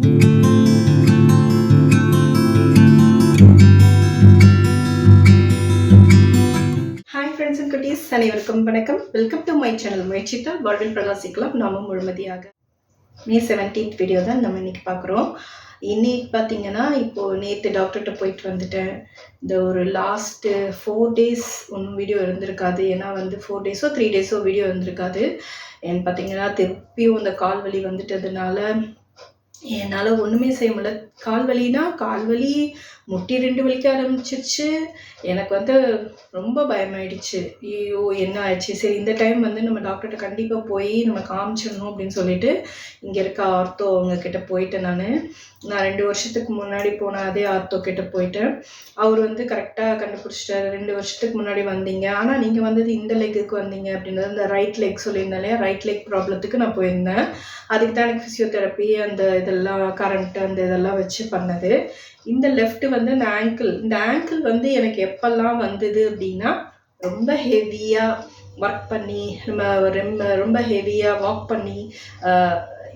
Hi friends and குட்டீஸ் அனைவருக்கும் வணக்கம். வெல்கம் டு மை சேனல் முயற்சித்தால் வாழ்வில் பிரகாசிக்கலாம் நாமும் முழுமதியாக. மே செவன்டீன்த் வீடியோ தான் நம்ம இன்னைக்கு பார்க்குறோம். இன்னைக்கு பார்த்தீங்கன்னா இப்போது நேற்று டாக்டர்கிட்ட போயிட்டு வந்துட்டேன். இந்த ஒரு லாஸ்ட்டு ஃபோர் டேஸ் ஒன்றும் வீடியோ இருந்திருக்காது. ஏன்னா வந்து ஃபோர் டேஸோ த்ரீ டேஸோ வீடியோ இருந்திருக்காது. ஏன்னு பார்த்தீங்கன்னா திருப்பியும் இந்த கால் வலி வந்துட்டதுனால என்னால் ஒன்றுமே செய்ய முடியல. கால் வலினா கால் வலி முட்டி ரெண்டு வலிக்க ஆரம்பிச்சிருச்சு. எனக்கு வந்து ரொம்ப பயமாயிடுச்சு. ஐயோ என்ன ஆயிடுச்சு சரி இந்த டைம் வந்து நம்ம டாக்டர்கிட்ட கண்டிப்பாக போய் நம்ம காமிச்சிடணும் அப்படின்னு சொல்லிட்டு இங்கே இருக்க ஆர்த்தோ அவங்க கிட்ட போயிட்டேன் நான். நான் ரெண்டு வருஷத்துக்கு முன்னாடி போன அதே ஆர்த்தோ கிட்ட போயிட்டேன். அவர் வந்து கரெக்டாக கண்டுபிடிச்சிட்டாரு. ரெண்டு வருஷத்துக்கு முன்னாடி வந்தீங்க. ஆனால் நீங்கள் வந்தது இந்த லெக்குக்கு வந்தீங்க அப்படின்றது இந்த ரைட் லெக் சொல்லியிருந்தேன் இல்லையா? ரைட் லெக் ப்ராப்ளத்துக்கு நான் போயிருந்தேன். அதுக்கு தான் எனக்கு ஃபிசியோதெரப்பி அந்த இதெல்லாம் கரண்ட் அந்த இதெல்லாம் வச்சு வச்சு பண்ணது. இந்த லெஃப்ட் வந்து இந்த ஆங்கிள் இந்த ஆங்கிள் வந்து எனக்கு எப்பெல்லாம் வந்தது அப்படின்னா ரொம்ப ஹெவியாக ஒர்க் பண்ணி நம்ம ரொம்ப ரொம்ப ஹெவியாக வாக் பண்ணி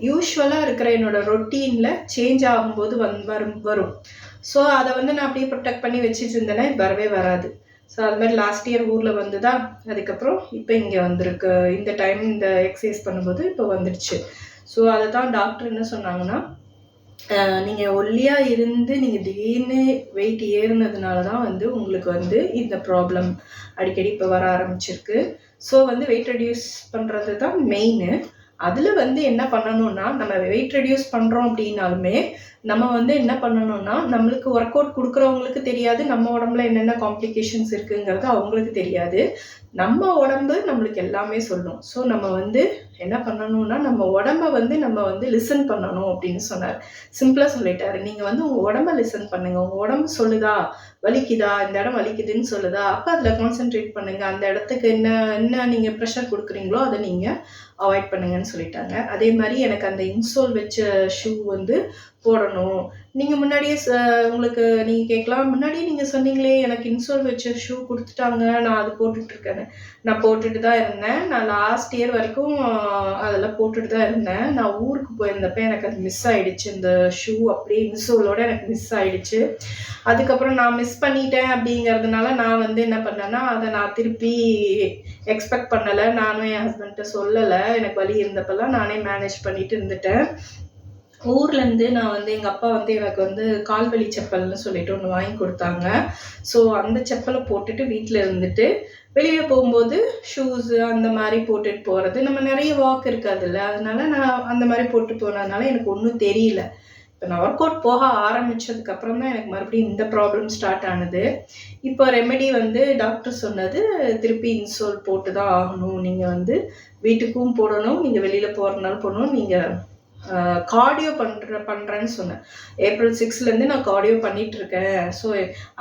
யூஸ்வலாக இருக்கிற என்னோட ரொட்டீனில் சேஞ்ச் ஆகும்போது வந் வரும் வரும். ஸோ அதை வந்து நான் அப்படியே ப்ரொடெக்ட் பண்ணி வச்சுட்டு இருந்தேன்னா வரவே வராது. ஸோ அது மாதிரி லாஸ்ட் இயர் ஊரில் வந்துதா அதுக்கப்புறம் இப்போ இங்கே வந்திருக்கு. இந்த டைம் இந்த எக்ஸசைஸ் பண்ணும்போது இப்போ வந்துடுச்சு. ஸோ அதை தான் டாக்டர் என்ன சொன்னாங்கன்னா நீங்கள் ஒல்லியாக இருந்து நீங்கள் திடீர்னு வெயிட் ஏறினதுனால தான் வந்து உங்களுக்கு வந்து இந்த ப்ராப்ளம் அடிக்கடி இப்போ வர ஆரம்பிச்சிருக்கு. ஸோ வந்து வெயிட் ரெடியூஸ் பண்ணுறது தான் மெயின் அதில் வந்து என்ன பண்ணணும்னா நம்ம வெயிட் ரெடியூஸ் பண்ணுறோம் அப்படின்னாலுமே நம்ம வந்து என்ன பண்ணணும்னா நம்மளுக்கு ஒர்க் அவுட் கொடுக்குறவங்களுக்கு தெரியாது நம்ம உடம்புல என்னென்ன காம்ப்ளிகேஷன்ஸ் இருக்குங்கிறது அவங்களுக்கு தெரியாது. நம்ம உடம்பு நம்மளுக்கு எல்லாமே சொல்லும். ஸோ நம்ம வந்து என்ன பண்ணணும்னா நம்ம உடம்ப வந்து நம்ம வந்து லிசன் பண்ணணும் அப்படின்னு சொன்னார். சிம்பிளாக சொல்லிட்டாரு. நீங்கள் வந்து உங்கள் உடம்ப லிசன் பண்ணுங்கள் உங்கள் உடம்பு சொல்லுதா? வலிக்குதா? இந்த இடம் வலிக்குதுன்னு சொல்லுதா? அப்போ அதில் கான்சென்ட்ரேட் பண்ணுங்கள் அந்த இடத்துக்கு என்ன என்ன நீங்கள் ப்ரெஷர் கொடுக்குறீங்களோ அதை நீங்கள் அவாய்ட் பண்ணுங்கன்னு சொல்லிட்டாங்க. அதே மாதிரி எனக்கு அந்த இன்சோல் வச்ச ஷூ வந்து போடணும். நீங்கள் முன்னாடியே ச உங்களுக்கு நீங்கள் கேட்கலாம். முன்னாடியே நீங்கள் சொன்னீங்களே எனக்கு இன்சோல் வச்ச ஷூ கொடுத்துட்டாங்க நான் அது போட்டுட்ருக்கேன்னு. நான் போட்டுட்டு தான் இருந்தேன். நான் லாஸ்ட் இயர் வரைக்கும் அதெல்லாம் போட்டுட்டு தான் இருந்தேன். நான் ஊருக்கு போயிருந்தப்ப எனக்கு அது மிஸ் ஆகிடுச்சு இந்த ஷூ அப்படியே இன்சோலோட எனக்கு மிஸ் ஆகிடுச்சு அதுக்கப்புறம் நான் மிஸ் பண்ணிட்டேன் அப்படிங்கிறதுனால நான் வந்து என்ன பண்ணேன்னா அதை நான் திருப்பி எக்ஸ்பெக்ட் பண்ணலை. நானும் என் ஹஸ்பண்ட்டை சொல்லலை. எனக்கு வழி இருந்தப்பெல்லாம் நானே மேனேஜ் பண்ணிட்டு இருந்துட்டேன். ஊர்லேருந்து நான் வந்து எங்கள் அப்பா வந்து எனக்கு வந்து கால்வலி செப்பல்னு சொல்லிட்டு ஒன்று வாங்கி கொடுத்தாங்க. ஸோ அந்த செப்பலை போட்டுட்டு வீட்டில் இருந்துட்டு வெளியில் போகும்போது ஷூஸு அந்த மாதிரி போட்டுட்டு போகிறது நம்ம நிறைய வாக் இருக்காதுல்ல. அதனால நான் அந்த மாதிரி போட்டு போனதுனால எனக்கு ஒன்றும் தெரியல. இப்போ நான் ஒர்க் அவுட் போக ஆரம்பித்ததுக்கப்புறம் தான் எனக்கு மறுபடியும் இந்த ப்ராப்ளம் ஸ்டார்ட் ஆனது. இப்போ ரெமெடி வந்து டாக்டர் சொன்னது திருப்பி இன்சோல் போட்டு தான் ஆகணும். நீங்கள் வந்து வீட்டுக்கும் போடணும் நீங்கள் வெளியில் போகிறதுனால போடணும் நீங்கள் கார்டியோ பண்ணுற பண்ணுறேன்னு சொன்னேன். ஏப்ரல் சிக்ஸ்லேருந்து நான் கார்டியோ பண்ணிகிட்ருக்கேன் ஸோ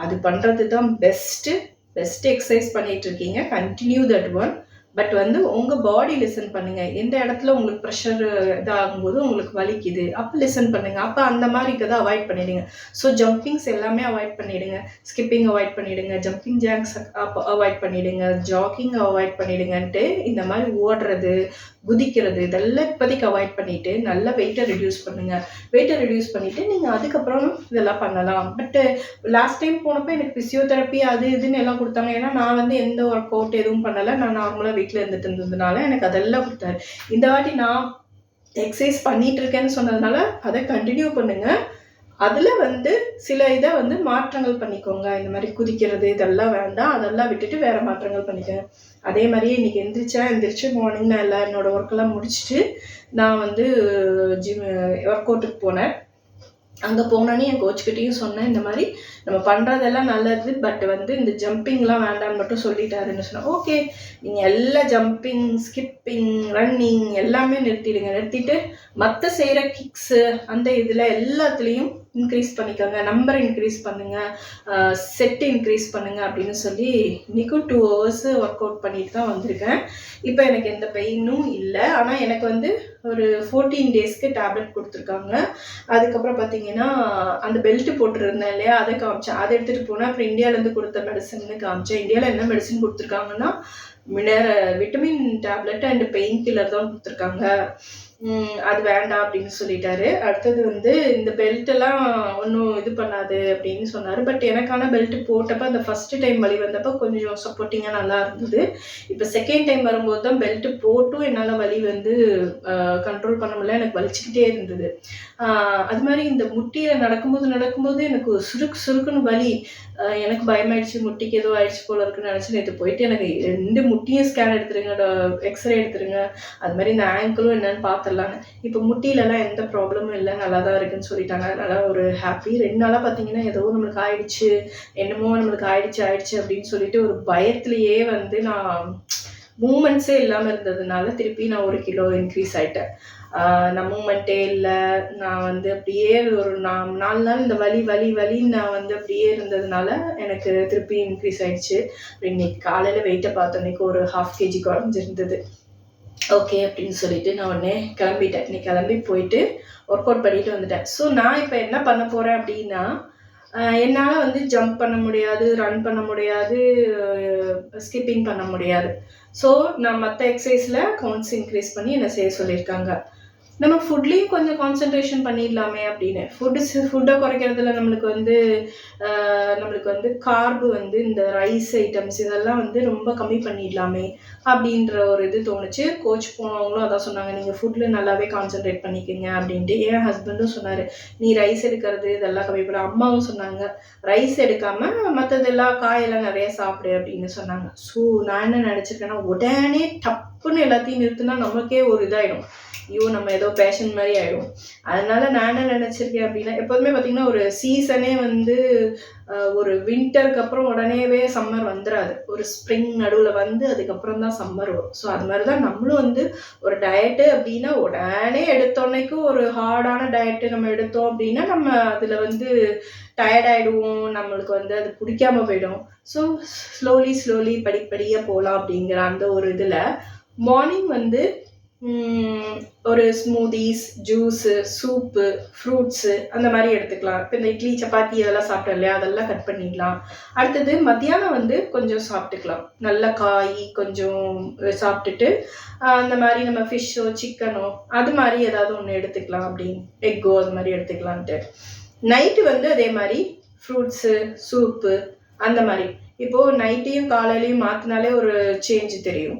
அது பண்ணுறது தான் பெஸ்ட்டு பெஸ்ட் எக்ஸசைஸ் பண்ணிட்டு இருக்கீங்க கண்டினியூ தட் ஒன் பட் வந்து உங்கள் பாடி லிசன் பண்ணுங்கள் எந்த இடத்துல உங்களுக்கு ப்ரெஷர் இதாகும்போது உங்களுக்கு வலிக்குது அப்போ லிசன் பண்ணுங்கள் அப்போ அந்த மாதிரி இருக்கதை அவாய்ட் பண்ணிவிடுங்க ஸோ ஜம்பிங்ஸ் எல்லாமே அவாய்ட் பண்ணிவிடுங்க ஸ்கிப்பிங் அவாய்ட் பண்ணிவிடுங்க ஜம்பிங் ஜாக்ஸ் அவாய்ட் பண்ணிவிடுங்க ஜாக்கிங் அவாய்ட் பண்ணிவிடுங்கன்ட்டு இந்த மாதிரி ஓடுறது குதிக்கிறது இதெல்லாம் இப்போதைக்கு அவாய்ட் பண்ணிவிட்டு நல்லா வெயிட்டை ரிடியூஸ் பண்ணுங்கள் வெயிட்டை ரிடியூஸ் பண்ணிவிட்டு நீங்கள் அதுக்கப்புறம் இதெல்லாம் பண்ணலாம். பட்டு லாஸ்ட் டைம் போனப்போ எனக்கு ஃபிசியோதெரப்பி அது இதுன்னு எல்லாம் கொடுத்தாங்க. ஏன்னா நான் வந்து எந்த ஒர்க் அவுட் எதுவும் பண்ணலை. நான் நார்மலாக வீட்டில் இருந்துட்டு இருந்ததுனால எனக்கு அதெல்லாம் கொடுத்தாரு. இந்த வாட்டி நான் எக்ஸசைஸ் பண்ணிட்டு இருக்கேன்னு சொன்னதுனால அதை கண்டினியூ பண்ணுங்கள் அதில் வந்து சில இதை வந்து மாற்றங்கள் பண்ணிக்கோங்க. இந்த மாதிரி குதிக்கிறது இதெல்லாம் வேண்டாம். அதெல்லாம் விட்டுட்டு வேறு மாற்றங்கள் பண்ணிக்கோங்க. அதே மாதிரியே இன்றைக்கி எந்திரிச்சா எந்திரிச்சு மார்னிங் நான் எல்லாம் என்னோடய ஒர்க்கெல்லாம் முடிச்சுட்டு நான் வந்து ஜிம் ஒர்க் அவுட்டுக்கு போனேன். அங்கே போனோன்னே என் கோச்சுக்கிட்டையும் சொன்னேன் இந்த மாதிரி நம்ம பண்ணுறதெல்லாம் நல்லது பட் வந்து இந்த ஜம்பிங்லாம் வேண்டாம்னு மட்டும் சொல்லிட்டாருன்னு சொன்னேன். ஓகே நீங்கள் எல்லா ஜம்பிங் ஸ்கிப்பிங் ரன்னிங் எல்லாமே நிறுத்திடுங்க. நிறுத்திட்டு மற்ற செய்கிற கிக்ஸு அந்த இதில் எல்லாத்துலேயும் இன்க்ரீஸ் பண்ணிக்கோங்க நம்பர் இன்க்ரீஸ் பண்ணுங்கள் செட் இன்க்ரீஸ் பண்ணுங்கள் அப்படின்னு சொல்லி இன்றைக்கும் டூ ஹவர்ஸு ஒர்க் அவுட் பண்ணிட்டு தான் வந்திருக்கேன். இப்போ எனக்கு எந்த பெயினும் இல்லை. ஆனால் எனக்கு வந்து ஒரு ஃபோர்டீன் டேஸ்க்கு டேப்லெட் கொடுத்துருக்காங்க. அதுக்கப்புறம் பார்த்தீங்கன்னா அந்த பெல்ட் போட்டுருந்தேன் இல்லையா அதை காமிச்சேன். அதை எடுத்துகிட்டு போனேன் அப்புறம் இந்தியாவிலேருந்து கொடுத்த மெடிசன்னு காமிச்சேன். இந்தியாவில் என்ன மெடிசன் கொடுத்துருக்காங்கன்னா mineral vitamin tablet and painkiller தான் கொடுத்துருக்காங்க. அது வேண்டாம் அப்படின்னு சொல்லிட்டாரு. அடுத்தது வந்து இந்த பெல்ட்டெல்லாம் ஒன்றும் இது பண்ணாது அப்படின்னு சொன்னார். பட் எனக்கான பெல்ட் போட்டப்ப அந்த ஃபஸ்ட்டு டைம் வலி வந்தப்போ கொஞ்சம் சப்போர்ட்டிங்காக நல்லா இருந்தது. இப்போ செகண்ட் டைம் வரும்போது தான் பெல்ட்டு போட்டும் என்னால் வலி வந்து கண்ட்ரோல் பண்ண முடியல. எனக்கு வலிச்சுக்கிட்டே இருந்தது. அது மாதிரி இந்த முட்டியில் நடக்கும்போது நடக்கும்போது எனக்கு சுருக்கு சுருக்குன்னு வலி. எனக்கு பயமாயிடுச்சு. முட்டிக்கு ஏதோ ஆயிடுச்சு போல இருக்குன்னு நினச்சி நேற்று போயிட்டு எனக்கு ரெண்டு முட்டியும் ஸ்கேன் எடுத்துருங்க எக்ஸ்ரே எடுத்துருங்க. அது மாதிரி இந்த ஆங்கிளும் என்னன்னு பார்த்துடலான்னு இப்போ முட்டியிலலாம் எந்த ப்ராப்ளமும் இல்லை நல்லா தான் இருக்குன்னு சொல்லிட்டாங்க. அதனால ஒரு ஹாப்பி ரெண்டு நாளாக பார்த்தீங்கன்னா ஏதோ நம்மளுக்கு ஆயிடுச்சு என்னமோ நம்மளுக்கு ஆயிடுச்சு ஆயிடுச்சு அப்படின்னு சொல்லிட்டு ஒரு பயத்துலேயே வந்து நான் மூமெண்ட்ஸே இல்லாமல் இருந்ததுனால திருப்பி நான் ஒரு கிலோ இன்க்ரீஸ் ஆயிட்டேன். ஆஹ் நான் மூமெண்ட்டே இல்லை நான் வந்து அப்படியே ஒரு நா- நாலு நாள் இந்த வலி வலி வலின்னு நான் வந்து அப்படியே இருந்ததுனால எனக்கு திருப்பி இன்க்ரீஸ் ஆயிடுச்சு. இன்னைக்கு காலையில் வெயிட்டை பார்த்த அன்னைக்கு ஒரு ஹாஃப் கேஜி குறைஞ்சிருந்தது. ஓகே அப்படின்னு சொல்லிட்டு நான் உடனே கிளம்பிட்டேன். நீ கிளம்பி போயிட்டு ஒர்க் அவுட் பண்ணிட்டு வந்துட்டேன். ஸோ நான் இப்போ என்ன பண்ண போகிறேன் அப்படின்னா என்னால் வந்து ஜம்ப் பண்ண முடியாது ரன் பண்ண முடியாது ஸ்கிப்பிங் பண்ண முடியாது. ஸோ நான் மற்ற எக்ஸசைஸில் கவுண்ட்ஸ் இன்க்ரீஸ் பண்ணி என்னை செய்ய சொல்லியிருக்காங்க. நம்ம ஃபுட்லேயும் கொஞ்சம் கான்சென்ட்ரேஷன் பண்ணிடலாமே அப்படின்னு. ஃபுட்டு ஃபுட்டை குறைக்கிறதுல நம்மளுக்கு வந்து நம்மளுக்கு வந்து கார்பு வந்து இந்த ரைஸ் ஐட்டம்ஸ் இதெல்லாம் வந்து ரொம்ப கம்மி பண்ணிடலாமே அப்படின்ற ஒரு இது தோணுச்சு. கோச் போனவங்களும் அதான் சொன்னாங்க நீங்கள் ஃபுட்டில் நல்லாவே கான்சென்ட்ரேட் பண்ணிக்கோங்க அப்படின்ட்டு. என் ஹஸ்பண்டும் சொன்னார் நீ ரைஸ் எடுக்கிறது இதெல்லாம் கம்மி பண்ண. அம்மாவும் சொன்னாங்க ரைஸ் எடுக்காமல் மற்றதெல்லாம் காயெல்லாம் நிறைய சாப்பிடு அப்படின்னு சொன்னாங்க. ஸோ நான் என்ன நினச்சிருக்கேன்னா உடனே டப்புன்னு எல்லாத்தையும் நிறுத்தினா நமக்கே ஒரு இதாகிடும் ஐயோ நம்ம ஏதோ பேஷன் மாதிரி ஆயிடும் அதனால நான் என்ன நினச்சிருக்கேன் அப்படின்னா எப்போதுமே பார்த்தீங்கன்னா ஒரு சீசனே வந்து ஒரு வின்டருக்கு அப்புறம் உடனேவே சம்மர் வந்துடாது ஒரு ஸ்ப்ரிங் நடுவில் வந்து அதுக்கப்புறம் தான் சம்மர் வரும். ஸோ அது மாதிரி தான் நம்மளும் வந்து ஒரு டயட்டு அப்படின்னா உடனே எடுத்தோன்னைக்கும் ஒரு ஹார்டான டயட்டு நம்ம எடுத்தோம் அப்படின்னா நம்ம அதில் வந்து டயர்ட் ஆகிடுவோம் நம்மளுக்கு வந்து அது பிடிக்காம போயிடும். ஸோ ஸ்லோலி ஸ்லோலி படிப்படியாக போகலாம் அப்படிங்கிற அந்த ஒரு இதில் மார்னிங் வந்து ஒரு ஸ்மூதிஸ் ஜூஸு சூப்பு ஃப்ரூட்ஸு அந்த மாதிரி எடுத்துக்கலாம். இப்போ இந்த இட்லி சப்பாத்தி இதெல்லாம் சாப்பிட்டோம் இல்லையா? அதெல்லாம் கட் பண்ணிடலாம். அடுத்தது மத்தியானம் வந்து கொஞ்சம் சாப்பிட்டுக்கலாம். நல்ல காய் கொஞ்சம் சாப்பிட்டுட்டு அந்த மாதிரி நம்ம ஃபிஷ்ஷோ சிக்கனோ அது மாதிரி ஏதாவது ஒன்று எடுத்துக்கலாம் அப்படின்னு. எக்கோ அது மாதிரி எடுத்துக்கலான்ட்டு நைட்டு வந்து அதே மாதிரி ஃப்ரூட்ஸு சூப்பு அந்த மாதிரி. இப்போது நைட்டையும் காலையிலையும் மாற்றினாலே ஒரு சேஞ்ச் தெரியும்.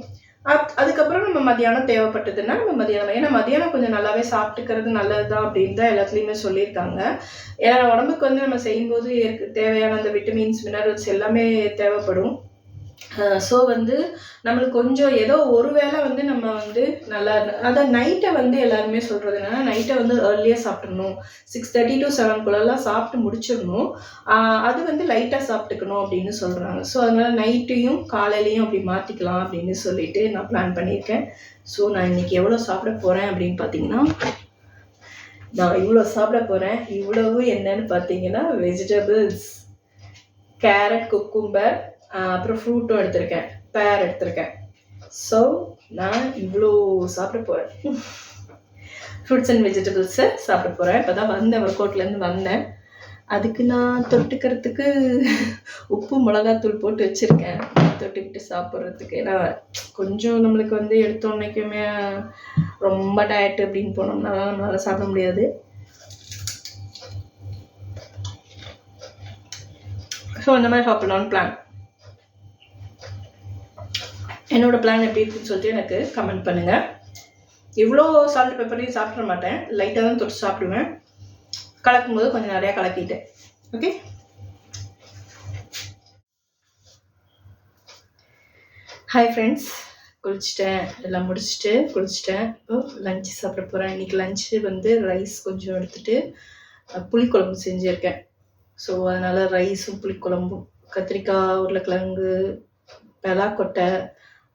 அதுக்கப்புறம் நம்ம மதியானம் தேவைப்பட்டதுன்னா நம்ம மதியானம் ஏன்னா மதியானம் கொஞ்சம் நல்லாவே சாப்பிட்டுக்கிறது நல்லது தான் அப்படின்னு தான் எல்லாத்துலேயுமே சொல்லியிருக்காங்க. ஏன்னா உடம்புக்கு வந்து நம்ம செய்யும்போது தேவையான அந்த விட்டமின்ஸ் மினரல்ஸ் எல்லாமே தேவைப்படும். ஸோ வந்து நம்மளுக்கு கொஞ்சம் ஏதோ ஒரு வேளை வந்து நம்ம வந்து நல்லா அதான் நைட்டை வந்து எல்லாருமே சொல்கிறது என்னென்னா நைட்டை வந்து ஏர்லியாக சாப்பிட்றணும் சிக்ஸ் தேர்ட்டி டு செவன்குள்ளெல்லாம் சாப்பிட்டு முடிச்சிடணும். அது வந்து லைட்டாக சாப்பிட்டுக்கணும் அப்படின்னு சொல்கிறாங்க ஸோ அதனால் நைட்டையும் காலையிலையும் அப்படி மாற்றிக்கலாம் அப்படின்னு சொல்லிட்டு நான் பிளான் பண்ணியிருக்கேன். ஸோ நான் இன்னைக்கு எவ்வளோ சாப்பிட போகிறேன் அப்படின்னு பார்த்தீங்கன்னா நான் இவ்வளோ சாப்பிட போகிறேன் இவ்வளவு என்னன்னு பார்த்தீங்கன்னா வெஜிடபிள்ஸ் கேரட் குக்கும்பர் அப்புறம் ஃப்ரூட்டும் எடுத்திருக்கேன். பேர் எடுத்திருக்கேன். ஸோ நான் இவ்வளோ சாப்பிட போகிறேன் ஃப்ரூட்ஸ் அண்ட் வெஜிடபிள்ஸை சாப்பிட போகிறேன் இப்போ தான் வந்தேன் ஒர்க் அவுட்லேருந்து வந்தேன். அதுக்கு நான் தொட்டுக்கிறதுக்கு உப்பு மிளகாத்தூள் போட்டு வச்சுருக்கேன். தொட்டுக்கிட்டு சாப்பிட்றதுக்கு. ஏன்னா கொஞ்சம் நம்மளுக்கு வந்து எடுத்தோன்னைக்குமே ரொம்ப டயட் அப்படின்னு போனோம்னா நம்மளால் சாப்பிட முடியாது. ஸோ அந்த மாதிரி சாப்பிட்லான்னு பிளான் என்னோட பிளான் எப்படி இருக்குன்னு சொல்லிட்டு எனக்கு கமெண்ட் பண்ணுங்கள் இவ்வளோ சால்ட் பெப்பரையும் சாப்பிட மாட்டேன். லைட்டாக தான் தொட்டு சாப்பிடுவேன். கலக்கும் போது கொஞ்சம் நிறையா கலக்கிட்டேன். ஓகே ஹாய் ஃப்ரெண்ட்ஸ் குளிச்சிட்டேன். எல்லாம் முடிச்சுட்டு குளிச்சிட்டேன். இப்போ லஞ்ச் சாப்பிட போகிறேன் இன்றைக்கி லஞ்சு வந்து ரைஸ் கொஞ்சம் எடுத்துட்டு புளிக்குழம்பு செஞ்சுருக்கேன். ஸோ அதனால் ரைஸும் புளிக்குழம்பும் கத்திரிக்காய் உருளைக்கிழங்கு பெலாக்கொட்டை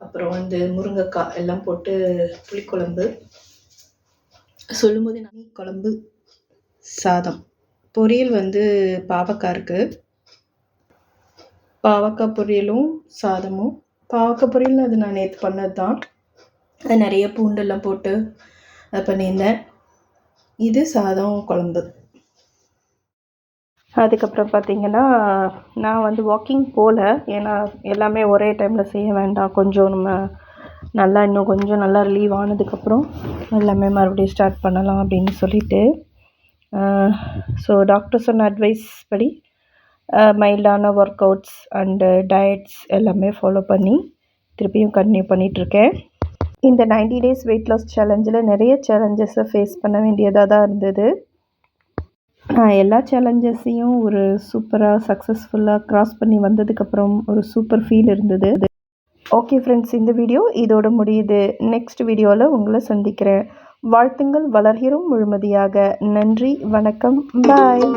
அப்புறம் வந்து முருங்கைக்காய் எல்லாம் போட்டு புளிக்குழம்பு. சொல்லும்போது நான் குழம்பு சாதம். பொரியல் வந்து பாவக்காய் இருக்குது பாவக்காய் பொரியலும் சாதமும். பாவக்காய் பொரியல் அது நான் நேற்று பண்ணது தான் அது நிறைய பூண்டெல்லாம் போட்டு பண்ணியிருந்தேன். இது சாதம் குழம்பு. அதுக்கப்புறம் பார்த்திங்கன்னா நான் வந்து வாக்கிங் போகல ஏன்னா எல்லாமே ஒரே டைமில் செய்ய வேண்டாம். கொஞ்சம் நம்ம நல்லா இன்னும் கொஞ்சம் நல்லா ரிலீவ் ஆனதுக்கப்புறம் எல்லாமே மறுபடியும் ஸ்டார்ட் பண்ணலாம் அப்படின்னு சொல்லிட்டு ஸோ டாக்டர் சொன்ன அட்வைஸ் படி மைல்டான ஒர்க் அவுட்ஸ் அண்டு டயட்ஸ் எல்லாமே ஃபாலோ பண்ணி திருப்பியும் கன்டினியூ பண்ணிகிட்ருக்கேன் இந்த 90 டேஸ் வெயிட் லாஸ் சேலஞ்சில் நிறைய சேலஞ்சஸை ஃபேஸ் பண்ண வேண்டியதாக தான் இருந்தது. நான் எல்லா சேலஞ்சஸையும் ஒரு சூப்பராக சக்ஸஸ்ஃபுல்லாக க்ராஸ் பண்ணி வந்ததுக்கப்புறம் ஒரு சூப்பர் ஃபீல் இருந்தது. ஓகே ஃப்ரெண்ட்ஸ் இந்த வீடியோ இதோட முடியுது. நெக்ஸ்ட் வீடியோவில் உங்களை சந்திக்கிறேன். வாழ்த்துங்கள் வளர்கிறோம் முழுமதியாக. நன்றி வணக்கம். பாய்